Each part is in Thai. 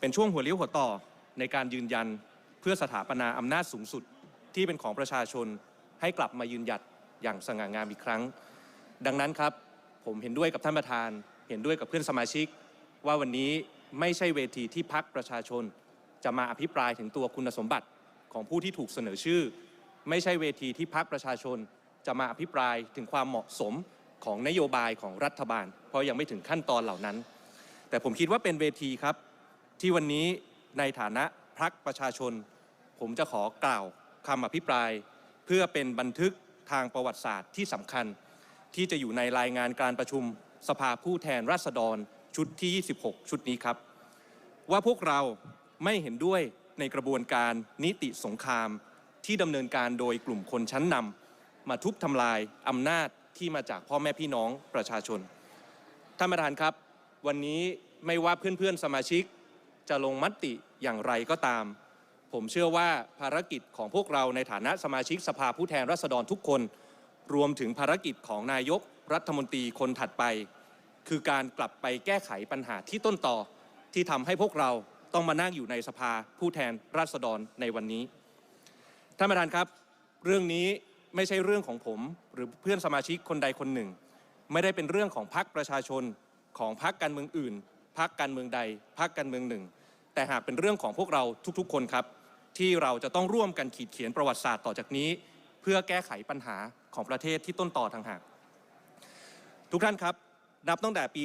เป็นช่วงหัวเลี้ยวหัวต่อในการยืนยันเพื่อสถาปนาอำนาจสูงสุดที่เป็นของประชาชนให้กลับมายืนหยัดอย่างสง่างามอีกครั้ง ดังนั้นครับผมเห็นด้วยกับท่านประธาน เห็นด้วยกับเพื่อนสมาชิก ว่าวันนี้ไม่ใช่เวทีที่พักประชาชน จะมาอภิปรายถึงตัวคุณสมบัติของผู้ที่ถูกเสนอชื่อ ไม่ใช่เวทีที่พักประชาชน จะมาอภิปรายถึงความเหมาะสมของนโยบายของรัฐบาล เพราะยังไม่ถึงขั้นตอนเหล่านั้น แต่ผมคิดว่าเป็นเวทีครับ ที่วันนี้ในฐานะพักประชาชน ผมจะขอกล่าวคำอภิปราย เพื่อเป็นบันทึกทางประวัติศาสตร์ที่สำคัญ ที่จะอยู่ในรายงานการประชุมสภาผู้แทนราษฎรชุดที่ 26 ชุดนี้ครับ ว่าพวกเราไม่เห็นด้วยในกระบวนการนิติสงครามที่ดำเนินการโดยกลุ่มคนชั้นนำมาทุบทำลายอำนาจที่มาจากพ่อแม่พี่น้องประชาชนท่านประธานครับ วันนี้ไม่ว่าเพื่อนๆสมาชิก จะลงมติอย่างไรก็ตาม ผมเชื่อว่าภารกิจของพวกเราในฐานะสมาชิกสภาผู้แทนราษฎรทุกคน รวมถึงภารกิจของนายกรัฐมนตรีคนถัดไป คือการกลับไปแก้ไขปัญหาที่ต้นต่อที่ทำให้พวกเราต้องมานั่งอยู่ในสภาผู้แทนราษฎรในวันนี้ท่านประธานครับ เรื่องนี้ไม่ใช่เรื่องของผม หรือเพื่อนสมาชิกคนใดคนหนึ่ง ไม่ได้เป็นเรื่องของพรรคประชาชนของพรรคการเมืองอื่นพรรคการเมืองใดพรรคการเมืองหนึ่ง แต่หากเป็นเรื่องของพวกเราทุกๆ คนครับ ที่เราจะต้องร่วมกันขีดเขียนประวัติศาสตร์ต่อจากนี้ เพื่อแก้ไขปัญหาของประเทศที่ต้นต่อทางหาก ทุกท่านครับ นับตั้งแต่ปี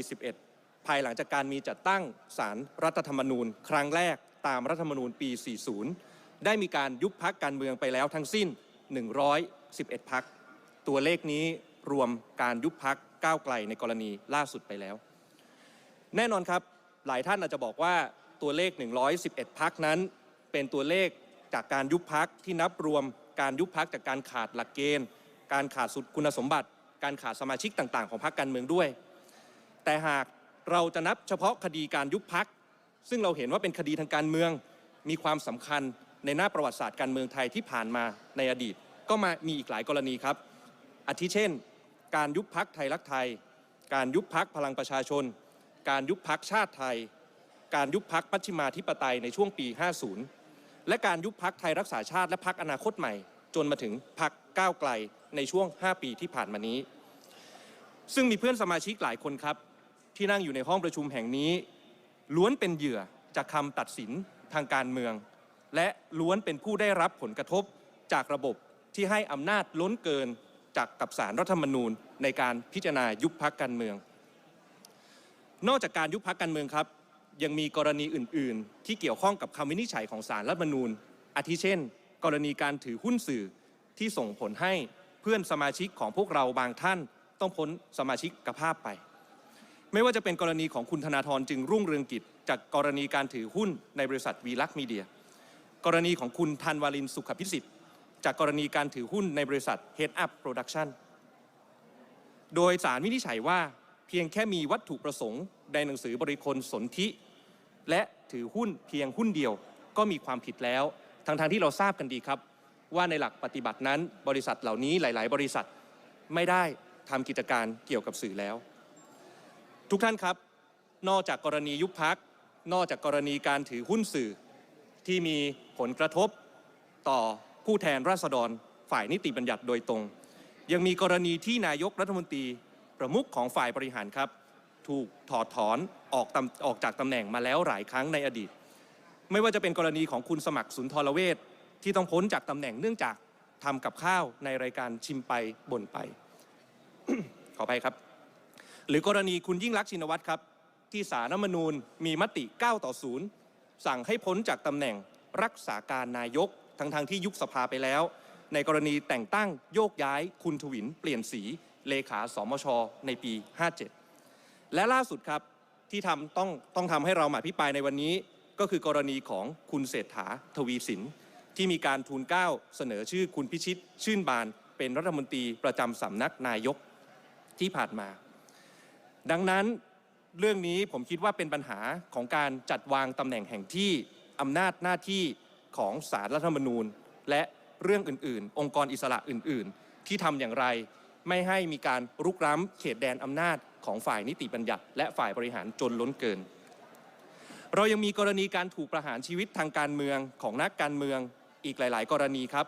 2541 ภายหลังจากการมีจัดตั้งศาลรรัฐธรรมนูญ ครั้งแรกตามรัฐธรรมนูญปี 40 ได้มีการยุบพักการเมืองไปแล้วทั้งสิ้น 111 พัก ตัวเลขนี้รวมการยุบพักก้าวไกลในกรณีล่าสุดไปแล้ว แน่นอนครับ หลายท่านอาจจะบอกว่าตัวเลข 111 พักนั้น เป็นตัวเลขจากการยุบพักที่นับรวมการยุบพักจากการขาดหลักเกณฑ์ การขาดสุดคุณสมบัติ การขาดสมาชิกต่าง ๆ ของพรรคการเมืองด้วย แต่หากเราจะนับเฉพาะคดีการยุบพัก ซึ่งเราเห็นว่าเป็นคดีทางการเมือง มีความสำคัญในหน้าประวัติศาสตร์การเมืองไทยที่ผ่านมาในอดีต ก็มามีอีกหลายกรณีครับ อาทิเช่น การยุบพักไทยรักไทย การยุบพักพลังประชาชน การยุบพักชาติไทย การยุบพักปัจฉิมาธิปไตยในช่วงปี 50 และการยุบพักไทยรักษาชาติและพักอนาคตใหม่ จนมาถึงพักก้าวไกลในช่วง 5 ปีที่ผ่านมานี้ ซึ่งมีเพื่อนสมาชิกหลายคนครับ ที่นั่งอยู่ในห้องประชุมแห่งนี้ ล้วนเป็นเหยื่อจากคำตัดสินทางการเมือง และล้วนเป็นผู้ได้รับผลกระทบจากระบบที่ให้อำนาจล้นเกินจากกับสารรัฐธรรมนูญในการพิจารณายุบพักการเมือง นอกจากการยุบพักการเมืองครับ ยังมีกรณีอื่น ๆ ที่เกี่ยวข้องกับคำวินิจฉัยของสารรัฐมนูญ อาทิเช่น กรณีการถือหุ้นสื่อที่ส่งผลให้เพื่อนสมาชิกของพวกเราบางท่าน ต้องพ้นสมาชิกกภาพไป ไม่ว่าจะเป็นกรณีของคุณธนาธรจึงรุ่งเรืองกิจ จากกรณีการถือหุ้นในบริษัทวีลักษ์มีเดีย กรณีของคุณธันวาลินสุขพิสิทธิ์จากกรณีการถือหุ้นในบริษัท Head Up Production โดยสารวินิจฉัยว่า เพียงแค่มีวัตถุประสงค์ในหนังสือบริคลสนธิ และถือหุ้นเพียงหุ้นเดียวก็มีความผิดแล้วทั้งๆทที่เราทราบกันดีครับ ว่าในหลักปฏิบัตินั้นบริษัทเหล่านี้หลาย ๆ บริษัทไม่ได้ทำกิจการเกี่ยวกับสื่อแล้ว ทุกท่านครับ นอกจากกรณียุบพัก นอกจากกรณีการถือหุ้นสื่อ ที่มีผลกระทบต่อผู้แทนราษฎรฝ่ายนิติบัญญัติโดยตรง ยังมีกรณีที่นายกรัฐมนตรี ประมุขของฝ่ายบริหารครับ ถูกถอดถอนออกตออกจากตำแหน่งมาแล้วหลายครั้งในอดีต ไม่ว่าจะเป็นกรณีของคุณสมัครสุนทรเวชที่ต้องพ้นจากตำแหน่งเนื่องจากทำกับข้าวในรายการชิมไปบ่นไป ขอไปครับ หรือกรณีคุณยิ่งรักษณ์ชินวัตรครับ ที่สารรัฐมนูญมีมติ 9 ต่อ 0 สั่งให้พ้นจากตำแหน่งรักษาการนายกทั้งทางที่ยุบสภาไปแล้ว ในกรณีแต่งตั้งโยกย้ายคุณทวินเปลี่ยนสี เลขาสมช ในปี 57 และล่าสุดครับที่ทำต้องต้องทำให้เรามาพิปรายในวันนี้ ก็คือกรณีของคุณเศรษฐาทวีสิน ที่มีการทูลเก้าเสนอชื่อคุณพิชิต ชื่นบาน เป็นรัฐมนตรีประจำสำนักนายกที่ผ่านมา ดังนั้นเรื่องนี้ผมคิดว่าเป็นปัญหาของการจัดวางตำแหน่งแห่งที่อำนาจหน้าที่ของสารรัฐธรรมนูญ และเรื่องอื่น ๆ องค์กรอิสระอื่น ๆ ที่ทำอย่างไร ไม่ให้มีการรุกล้ำเขตแดนอำนาจของฝ่ายนิติบัญญัติ และฝ่ายบริหารจนล้นเกิน เรายังมีกรณีการถูกประหารชีวิตทางการเมืองของนักการเมืองอีกหลาย ๆ กรณีครับ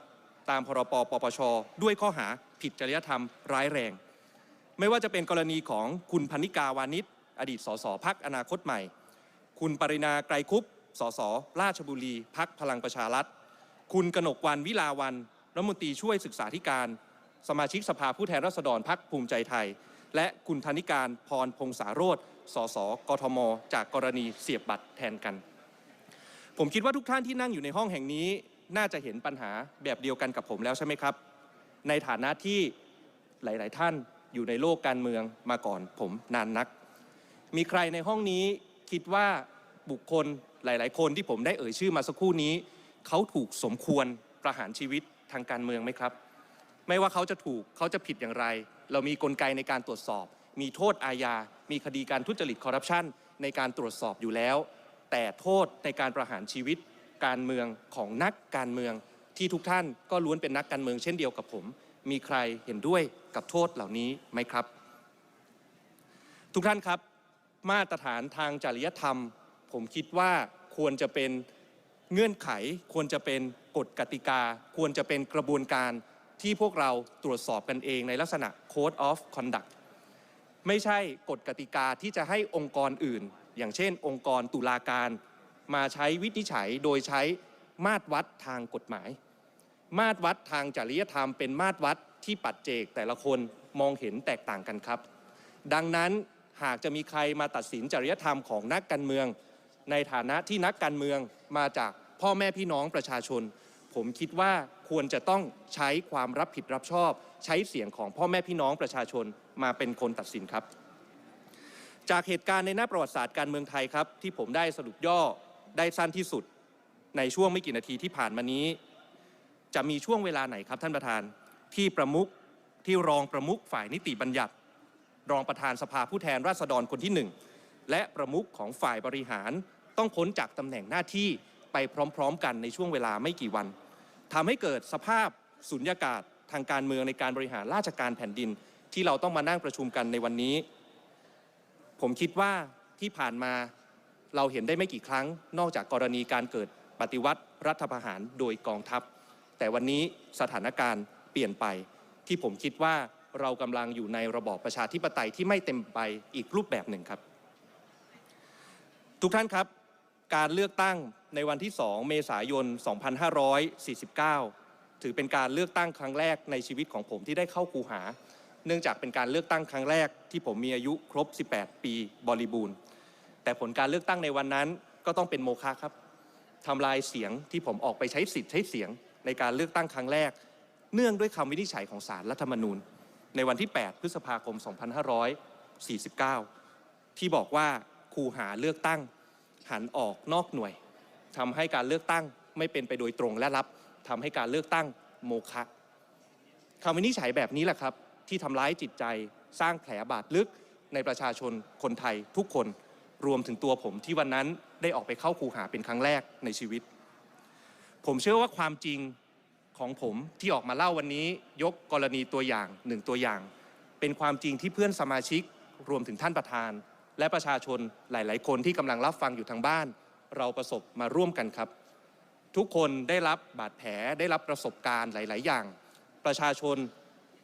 ตามพรปปปช ด้วยข้อหาผิดจริยธรรมร้ายแรง ไม่ว่าจะเป็นกรณีของคุณพันนิกาวานิชอดีตสสพักอนาคตใหม่ คุณปรินาไกรคุปสสราชบุรีพักพลังประชารัฐ คุณกนกวันวิลาวันรัฐมนตรีช่วยศึกษาธิการ สมาชิกสภาผู้แทนราษฎรพักภูมิใจไทย และคุณธนิการพรพงษาโรธสสกทม จากกรณีเสียบบัตรแทนกัน ผมคิดว่าทุกท่านที่นั่งอยู่ในห้องแห่งนี้ น่าจะเห็นปัญหาแบบเดียวกันกับผมแล้วใช่ไหมครับ ในฐานะที่หลาย ๆ ท่านอยู่ในโลกการเมืองมาก่อนผมนานนัก มีใครในห้องนี้คิดว่าบุคคลหลาย ๆ คนที่ผมได้เอ่ยชื่อมาสักครู่นี้ เขาถูกสมควรประหารชีวิตทางการเมืองไหมครับ ไม่ว่าเขาจะถูกเขาจะผิดอย่างไร เรามีกลไกในการตรวจสอบ มีโทษอาญา มีคดีการทุจริตคอร์รัปชันในการตรวจสอบอยู่แล้ว แต่โทษในการประหารชีวิต การเมืองของนักการเมือง ที่ทุกท่านก็ล้วนเป็นนักการเมืองเช่นเดียวกับผม มีใครเห็นด้วยกับโทษเหล่านี้ไหมครับ ทุกท่านครับ มาตรฐานทางจริยธรรม ผมคิดว่าควรจะเป็นเงื่อนไข ควรจะเป็นกฎกติกา ควรจะเป็นกระบวนการ ที่พวกเราตรวจสอบกันเองในลักษณะ Code of Conduct ไม่ใช่กฎกติกาที่จะให้องค์กรอื่น อย่างเช่น องค์กรตุลาการ มาใช้วินิจฉัยโดยใช้มาตรวัดทางกฎหมาย มาตรวัดทางจริยธรรมเป็นมาตรวัดที่ปัจเจกแต่ละคนมองเห็นแตกต่างกันครับ ดังนั้นหากจะมีใครมาตัดสินจริยธรรมของนักการเมือง ในฐานะที่นักการเมืองมาจากพ่อแม่พี่น้องประชาชน ผมคิดว่า ควรจะต้องใช้ความรับผิดรับชอบ ใช้เสียงของพ่อแม่พี่น้องประชาชนมาเป็นคนตัดสินครับ จากเหตุการณ์ในหน้าประวัติศาสตร์การเมืองไทยครับ ที่ผมได้สรุปย่อได้สั้นที่สุด ในช่วงไม่กี่นาทีที่ผ่านมานี้ จะมีช่วงเวลาไหนครับท่านประธานที่ประมุขที่รองประมุขฝ่ายนิติบัญญัติ รองประธานสภาผู้แทนราษฎรคนที่หนึ่งและประมุขของฝ่ายบริหารต้องพ้นจากตำแหน่งหน้าที่ไปพร้อม ๆ กันในช่วงเวลาไม่กี่วัน ทำให้เกิดสภาพสุญญากาศทางการเมืองในการบริหารราชการแผ่นดิน ที่เราต้องมานั่งประชุมกันในวันนี้ ผมคิดว่าที่ผ่านมาเราเห็นได้ไม่กี่ครั้ง นอกจากกรณีการเกิดปฏิวัติรัฐประหารโดยกองทัพ แต่วันนี้สถานการณ์เปลี่ยนไป ที่ผมคิดว่าเรากำลังอยู่ในระบอบประชาธิปไตยที่ไม่เต็มไปอีกรูปแบบหนึ่งครับ ทุกท่านครับ การเลือกตั้งในวันที่ 2 เมษายน 2549 ถือเป็นการเลือกตั้งครั้งแรกในชีวิตของผมที่ได้เข้าคูหา เนื่องจากเป็นการเลือกตั้งครั้งแรกที่ผมมีอายุครบ 18 ปีบริบูรณ์ แต่ผลการเลือกตั้งในวันนั้นก็ต้องเป็นโมฆะครับทำลายเสียงที่ผมออกไปใช้สิทธิ์ใช้เสียงในการเลือกตั้งครั้งแรก เนื่องด้วยคำวินิจฉัยของศาลรัฐธรรมนูญ ในวันที่ 8 พฤษภาคม 2549 ที่บอกว่าคูหาเลือกตั้ง หันออกนอกหน่วยทำให้การเลือกตั้งไม่เป็นไปโดยตรงและลับทำให้การเลือกตั้งโมฆะคำวินิจฉัยแบบนี้แหละครับ ที่ทำร้ายจิตใจสร้างแผลบาดลึกในประชาชนคนไทยทุกคนรวมถึงตัวผมที่วันนั้นได้ออกไปเข้าคูหาเป็นครั้งแรกในชีวิต ผมเชื่อว่าความจริงของผมที่ออกมาเล่าวันนี้ยกกรณีตัวอย่างหนึ่งตัวอย่าง เป็นความจริงที่เพื่อนสมาชิกรวมถึงท่านประธาน และประชาชนหลาย ๆ คนที่กำลังรับฟังอยู่ทางบ้าน เราประสบมาร่วมกันครับ ทุกคนได้รับบาดแผลได้รับประสบการณ์หลาย ๆ อย่าง ประชาชน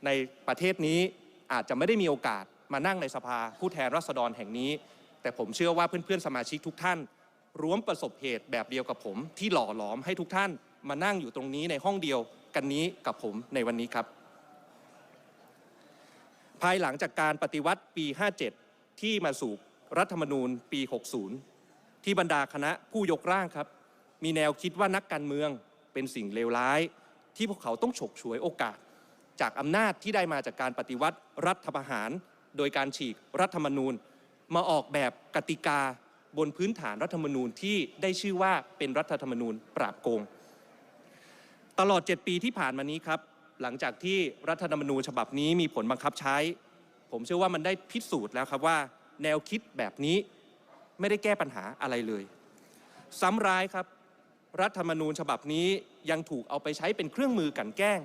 ในประเทศนี้อาจจะไม่ได้มีโอกาสมานั่งในสภาผู้แทนราษฎรแห่งนี้ แต่ผมเชื่อว่าเพื่อน ๆ สมาชิกทุกท่านร่วมประสบเหตุแบบเดียวกับผม ที่หล่อหลอมให้ทุกท่านมานั่งอยู่ตรงนี้ในห้องเดียวกันนี้กับผมในวันนี้ครับ ภายหลังจากการปฏิวัติปี 57 ที่มาสู่ รัฐธรรมนูญปี 60 ที่บรรดาคณะผู้ยกร่างครับ มีแนวคิดว่านักการเมืองเป็นสิ่งเลวร้าย ที่พวกเขาต้องฉกฉวยโอกาส จากอำนาจที่ได้มาจากการปฏิวัติรัฐประหาร โดยการฉีกรัฐธรรมนูญ มาออกแบบกติกาบนพื้นฐานรัฐธรรมนูญที่ได้ชื่อว่าเป็นรัฐธรรมนูญปราบโกง ตลอด 7 ปีที่ผ่านมานี้ครับ หลังจากที่รัฐธรรมนูญฉบับนี้มีผลบังคับใช้ ผมเชื่อว่ามันได้พิสูจน์แล้วครับว่า แนวคิดแบบนี้ไม่ได้แก้ปัญหาอะไรเลย ซ้ำร้ายครับ รัฐธรรมนูญฉบับนี้ยังถูกเอาไปใช้เป็นเครื่องมือกลันแกล้ง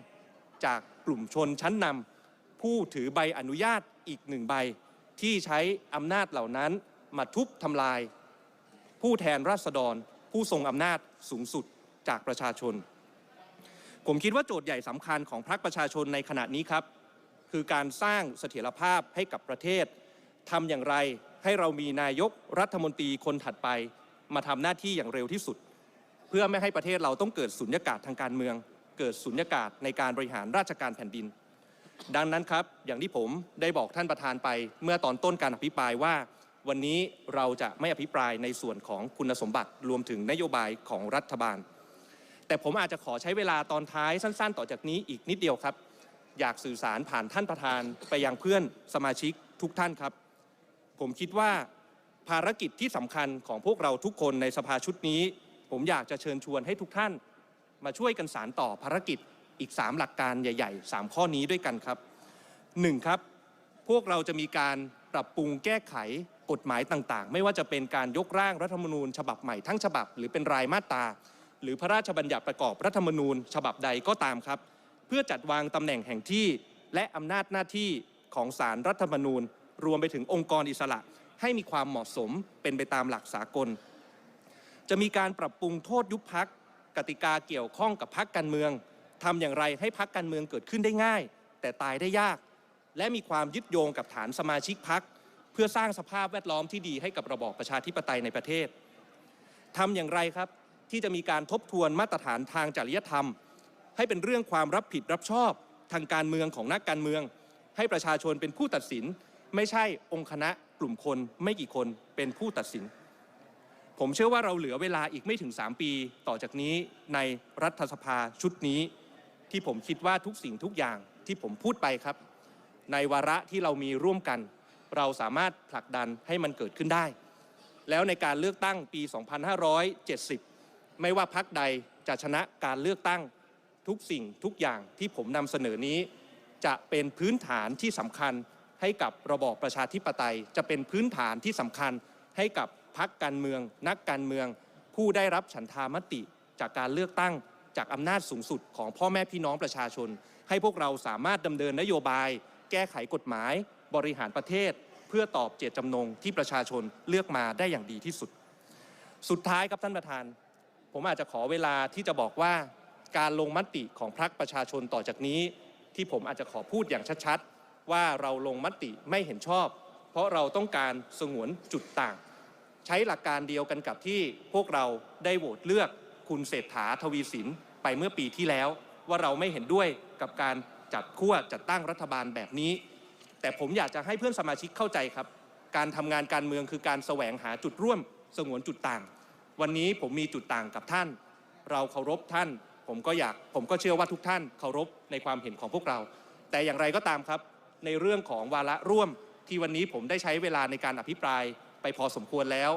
จากกลุ่มชนชั้นนำผู้ถือใบอนุญาตอีกหนึ่งใบ ที่ใช้อำนาจเหล่านั้นมาทุบทำลาย ผู้แทนราษฎร ผู้ทรงอำนาจสูงสุดจากประชาชน ผมคิดว่าโจทย์ใหญ่สำคัญของพรรคประชาชนในขณะนี้ครับ คือการสร้างเสถียรภาพให้กับประเทศ ทำอย่างไรให้เรามีนายกรัฐมนตรีคนถัดไป มาทำหน้าที่อย่างเร็วที่สุด เพื่อไม่ให้ประเทศเราต้องเกิดสุญญากาศทางการเมือง เกิดสุญญากาศในการบริหารราชการแผ่นดิน ดังนั้นครับอย่างที่ผมได้บอกท่านประธานไป เมื่อตอนต้นการอภิปรายว่า วันนี้เราจะไม่อภิปรายในส่วนของคุณสมบัติรวมถึงนโยบายของรัฐบาล แต่ผมอาจจะขอใช้เวลาตอนท้ายสั้น ๆ ต่อจากนี้อีกนิดเดียวครับ อยากสื่อสารผ่านท่านประธานไปยังเพื่อนสมาชิกทุกท่านครับ ผมคิดว่าภารกิจที่สำคัญของพวกเราทุกคนในสภาชุดนี้ ผมอยากจะเชิญชวนให้ทุกท่าน มาช่วยกันสารต่อภารกิจอีก 3 หลักการใหญ่ ๆ 3 ข้อนี้ด้วยกันครับ 1. ครับ พวกเราจะมีการปรับปรุงแก้ไขกฎหมายต่างๆ ไม่ว่าจะเป็นการยกร่างรัฐธรรมนูญ ฉบับใหม่ทั้งฉบับ หรือเป็นรายมาตรา หรือพระราชบัญญัติประกอบรัฐธรรมนูญ ฉบับใดก็ตามครับ เพื่อจัดวางตำแหน่งแห่งที่ และอำนาจหน้าที่ของศารรัฐธรรมนูญ รวมไปถึงองค์กรอิสระ ให้มีความเหมาะสมเป็นไปตามหลักสากล จะมีการปรับปรุงโทษยุบพักกติกาเกี่ยวข้องกับพักการเมืองทำอย่างไรให้พักการเมืองเกิดขึ้นได้ง่าย แต่ตายได้ยาก และมีความยึดโยงกับฐานสมาชิกพักเพื่อสร้างสภาพแวดล้อมที่ดีให้กับระบอบประชาธิปไตยในประเทศทำอย่างไรครับที่จะมีการทบทวนมาตรฐานทางจริยธรรม ให้เป็นเรื่องความรับผิดรับชอบทางการเมืองของนักการเมือง ให้ประชาชนเป็นผู้ตัดสิน ไม่ใช่องค์คณะกลุ่มคนไม่กี่คนเป็นผู้ตัดสิน ผมเชื่อว่าเราเหลือเวลาอีกไม่ถึง 3 ปี ต่อจากนี้ในรัฐสภาชุดนี้ ที่ผมคิดว่าทุกสิ่งทุกอย่างที่ผมพูดไปครับ ในวาระที่เรามีร่วมกัน เราสามารถผลักดันให้มันเกิดขึ้นได้ แล้วในการเลือกตั้งปี 2570 ไม่ว่าพักใดจะชนะการเลือกตั้งทุกสิ่งทุกอย่างที่ผมนำเสนอนี้ จะเป็นพื้นฐานที่สำคัญ ให้กับระบอบประชาธิปไตย จะเป็นพื้นฐานที่สำคัญให้กับพักการเมือง นักการเมือง ผู้ได้รับฉันทามติจากการเลือกตั้งจากอำนาจสูงสุดของพ่อแม่พี่น้องประชาชน ให้พวกเราสามารถดำเนินนโยบาย แก้ไขกฎหมาย บริหารประเทศ เพื่อตอบเจตจำนงที่ประชาชนเลือกมาได้อย่างดีที่สุด สุดท้ายครับท่านประธาน ผมอาจจะขอเวลาที่จะบอกว่าการลงมติของพรรคประชาชนต่อจากนี้ ที่ผมอาจจะขอพูดอย่างชัดๆ ว่าเราลงมติไม่เห็นชอบ เพราะเราต้องการสงวนจุดต่าง ใช้หลักการเดียวกันกับที่พวกเราได้โหวตเลือกคุณเศรษฐาทวีสินไปเมื่อปีที่แล้ว ว่าเราไม่เห็นด้วยกับการจัดขั้วจัดตั้งรัฐบาลแบบนี้ แต่ผมอยากจะให้เพื่อนสมาชิกเข้าใจครับ การทำงานการเมืองคือการแสวงหาจุดร่วม สงวนจุดต่าง วันนี้ผมมีจุดต่างกับท่าน เราเคารพท่าน ผมก็อยากผมก็เชื่อว่าทุกท่านเคารพในความเห็นของพวกเรา แต่อย่างไรก็ตามครับ ในเรื่องของวาระร่วม ที่วันนี้ผมได้ใช้เวลาในการอภิปรายไปพอสมควรแล้ว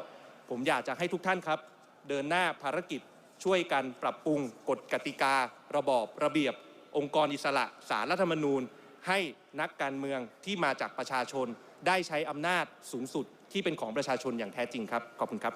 ผมอยากจะให้ทุกท่านครับ เดินหน้าภารกิจช่วยกันปรับปรุงกฎกติกา ระบอบระเบียบ องค์กรอิสระสารรัฐธรรมนูญ ให้นักการเมืองที่มาจากประชาชน ได้ใช้อำนาจสูงสุดที่เป็นของประชาชนอย่างแท้จริงครับขอบคุณครับ